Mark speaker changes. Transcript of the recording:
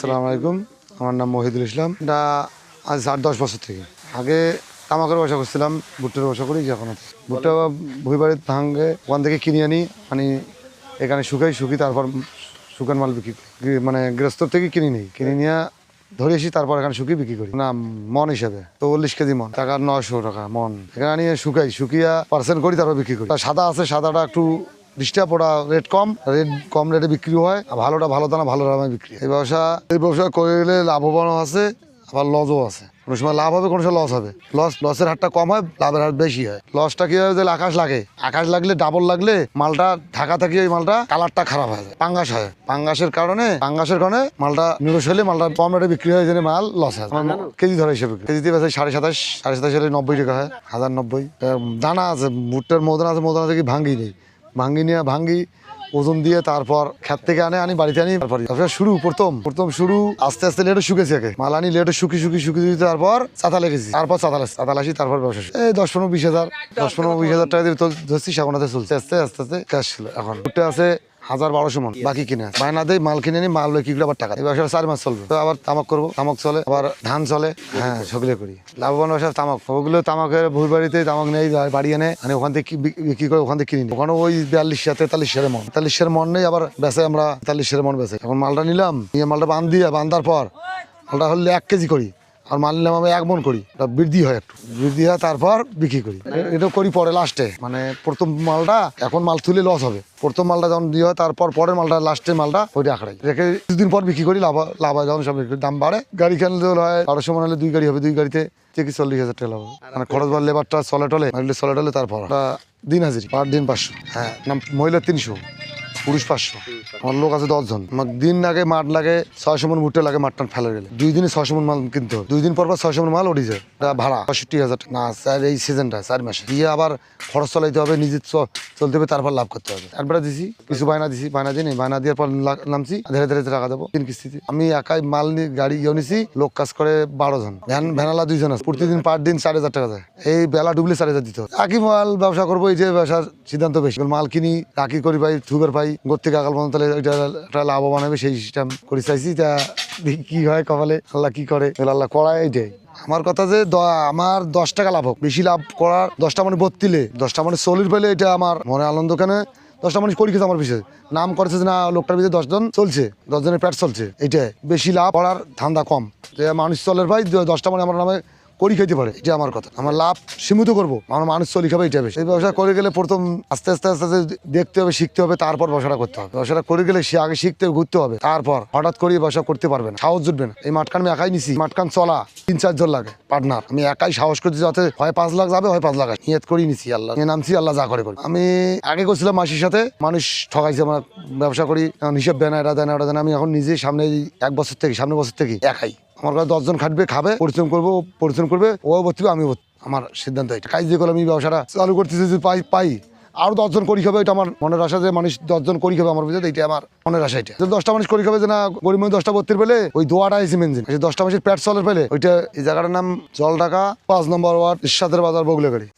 Speaker 1: সালাম আলাইকুম। আমার নাম মহিদুল ইসলাম। এটা আজ আট, দশ বছর থেকে। আগে তামাকের ব্যবসা করছিলাম, ভুট্টার ব্যবসা করি, এখন ভুট্টা ভুই বাড়ির ওখান থেকে কিনে আনি মানে এখানে শুকাই, শুকি তারপর শুকান মাল বিক্রি মানে গৃহস্থর থেকে কিনে নিই। কিনে নিয়ে ধরে এসি তারপর এখানে শুকিয়ে বিক্রি করি। না মন হিসেবে, চল্লিশ কেজি মন, টাকা নশো টাকা মন। এখানে নিয়ে শুকাই, শুকিয়া পার্সেন্ট করি, তারপর বিক্রি করি। সাদা আছে, সাদাটা একটু ডিস্টার্ব ওটা রেট কম রেট কম রেটে বিক্রি হয় আর ভালোটা ভালো দানা ভালো দামে বিক্রি। এই ব্যবসা এই ব্যবসা করে গেলে লাভবানও আছে আবার লসও আছে। কোনো সময় লাভ হবে কোনো সময় লস হবে। লস লসের হারটা কম হয় লাভের হার বেশি হয়। লসটা কি হয় যে আকাশ লাগে। আকাশ লাগলে ডাবল লাগলে মালটা ঢাকা থেকে ওই মালটা কালারটা খারাপ হয়ে যায় পাঙ্গাস হয়। পাঙ্গাসের কারণে পাঙ্গাসের কারণে মালটা নিরস হলে মালটা কম রেটে বিক্রি হয় জন্য মাল লস হয়। কেজি ধরে হিসেবে কেজিতে বেশি সাড়ে সাতাশ সাড়ে সাতাশ হলে নব্বই টাকা হয় হাজার নব্বই। দানা আছে ভুট্টার মদন আছে মদন থেকে ভাঙ্গি নেই। ভাঙ্গি নিয়ে ভাঙ্গি, ওজন দিয়ে তারপর খেত থেকে আনে, আনি, বাড়িতে আনি, তারপর শুরু, প্রথম প্রথম শুরু, আস্তে আস্তে লেটে শুকেছি আগে। মাল আনি, লেটে শুকি শুকি শুকি শুকি, তারপর চাতা লেগেছি তারপর চাতা চাতা লাগছি তারপর ব্যবসা। এই দশ পনেরো, বিশ হাজার, দশ পনেরো, বিশ হাজার টাকা দিয়ে ধরছি সাগনাতে চলছে, আস্তে আস্তে আস্তে ক্যাশ ছিল। এখন। ভুট্টা আছে হাজার বারোশো মন বাকি কিনে। বায়না দেয় মাল কিনে নি, মাল কি করে আবার টাকা। এই ব্যবসা চার মাস চলবে। তো আবার তামাক করব, তামাক চলে, আবার ধান চলে। হ্যাঁ সবগুলো করি। লাভবান ব্যবসা তামাক। ওগুলো তামাকের ভুই বাড়িতে তামাক নেই বাড়ি এনে মানে ওখান থেকে বিক্রি করে ওখান থেকে কিনি। ওখানে ওই বিয়াল্লিশ তেতাল্লিশ সের মন। তেতাল্লিশ সের মন নেই, আবার বেচে আমরা তেতাল্লিশ সের মন বেচে এখন মালটা নিলাম, নিয়ে মালটা বান্ধ দিয়ে বান্ধার পর মালটা হলে এক কেজি করি। আর মাল নিলাম আমি এক মন করি ওটা বৃদ্ধি হয় একটু। বৃদ্ধি হয় তারপর বিক্রি করি। এটা করি পরে লাস্টে মানে প্রথম মালটা এখন মাল তুলে লস হবে। প্রথম মালটা যখন দিয়ে হয় তারপর পরের মালটা লাস্টের মালটা ওইটা আঁকড়াই। রেখে কিছুদিন পর বিক্রি করি লাভ লাভ হয় যখন সব বিক্রি- দাম বাড়ে। গাড়ি কিনলে হয় বারোশো মনে হলে দুই গাড়ি হবে দুই গাড়িতে থেকে চল্লিশ হাজার টাকা লাভ হবে। মানে খরচ বা লেবারটা চলে টলে চলে টলে তারপর। দিন হাজিরি পার দিন পাঁচশো। হ্যাঁ মহিলা তিনশো। পুরুষ পাঁচশো। আমার লোক আছে দশজন। আমার দিন লাগে, মাঠ লাগে, ছয়শো মন ভুট্টা লাগে মাঠটা ফেলে গেলে। দুই দিনে ছয়শো মন মাল কিনতে হবে। দুই দিন পর পর ছয়শো মন মাল উঠে যায়। ভাড়া, পঁয়ষট্টি হাজার। না, স্যার, এই সিজনটা চার মাসে। দিয়ে আবার খরচ চালাইতে হবে, নিজে চ- চলতে হবে, তারপর লাভ করতে হবে। একবার দিছি, কিছু বায়না দিছি, বায়না দিয়ে বায়না দেওয়ার পর নামছি ধীরে ধীরে টাকা দেবো তিন কিস্তিতে। আমি একাই মাল নিয়ে গাড়ি ইয়ে নিছি, লোক কাজ করে বারো জন। ভ্যান, ভ্যানালা দুইজন আছে। প্রতিদিন পার দিন চার হাজার টাকা যায়। এই বেলা ডুবলে চার হাজার দিতে হবে একই মাল ব্যবসা করব, এই যে ব্যবসার সিদ্ধান্ত বেশি। মাল কিনি, রাখি করি পাই থুবের পাই গোর থেকে আগাল পর্যন্ত তাহলে একটা লাভবান হবে, সেই সিস্টেম করে চাইছি। তা দেখি কি হয় কপালে, আল্লাহ কি করে? আল্লাহ করায় এইটাই। আমার কথা যে আমার দশ টাকা লাভ হোক, বেশি লাভ করার দশটা মানে বত্তিলে দশটা মানে চল্লিশ পেলে এটা আমার মনে আনন্দ কেন? দশটা মানুষ করি খেতে আমার পিছিয়ে নাম করেছে যে না, লোকটার ভিতরে দশজন চলছে, দশজনের প্যাট চলছে, এইটাই। বেশি লাভ করার ধান্দা কম। যে মানুষ চলের ভাই, দশটা মানে আমার নামে করি খেতে পারে এটা আমার কথা। আমার লাভ সীমিত করব, আমার মানুষ চলি খাবে এটা বেশি। এই ব্যবসা করে গেলে প্রথম আস্তে আস্তে আস্তে আস্তে দেখতে হবে, শিখতে হবে, তারপর ব্যবসাটা করতে হবে। ব্যবসাটা করে গেলে সে আগে শিখতে ঘুরতে হবে, তারপর হঠাৎ করে ব্যবসা করতে পারবে না, সাহস জুটবে না। এই মাঠখান আমি একাই নিছি, মাঠখান চলা, তিন চারজন লাগে, পার্টনার। আমি একাই সাহস করছি যাতে হয় পাঁচ লাখ যাবে, হয় পাঁচ লাখ। নিয়ত করি নিছি, আল্লাহ নামছি, আল্লাহ যা করে করি আমি আগে করছিলাম মাসির সাথে, মানুষ ঠকাইছে আমার ব্যবসা করি এখন হিসাব দেয় না এটা দেয় না ওটা দেয় আমি এখন নিজে সামনে এক বছর থেকে সামনে বছর থেকে একাই। আমার কাছে দশজন খাটবে, খাবে, পরিশ্রম করব, পরিশ্রম করবে, ও ভর্তি আমি আমার সিদ্ধান্ত এটা। কাজ দিয়ে করলে আমি ব্যবসাটা চালু করতেছি, যদি পাই পাই। আরও দশজন করি খাবে, এটা আমার মনের আশা যে মানুষ দশজন করি খাবে আমার ভিতরে এটা আমার মনের আশা, এটা। দশটা মানুষ করি খাবে যে না, গরিব মানুষ দশটা ভর্তির পেলে, ওই দোয়াটা এসে মেনজিন দশটা মানুষের প্যাট চলের পেলে, ওইটা এই জায়গাটার নাম জল ঢাকা পাঁচ নম্বর ওয়ার্ড ইস্বাদের বাজার বগুলে গাড়ি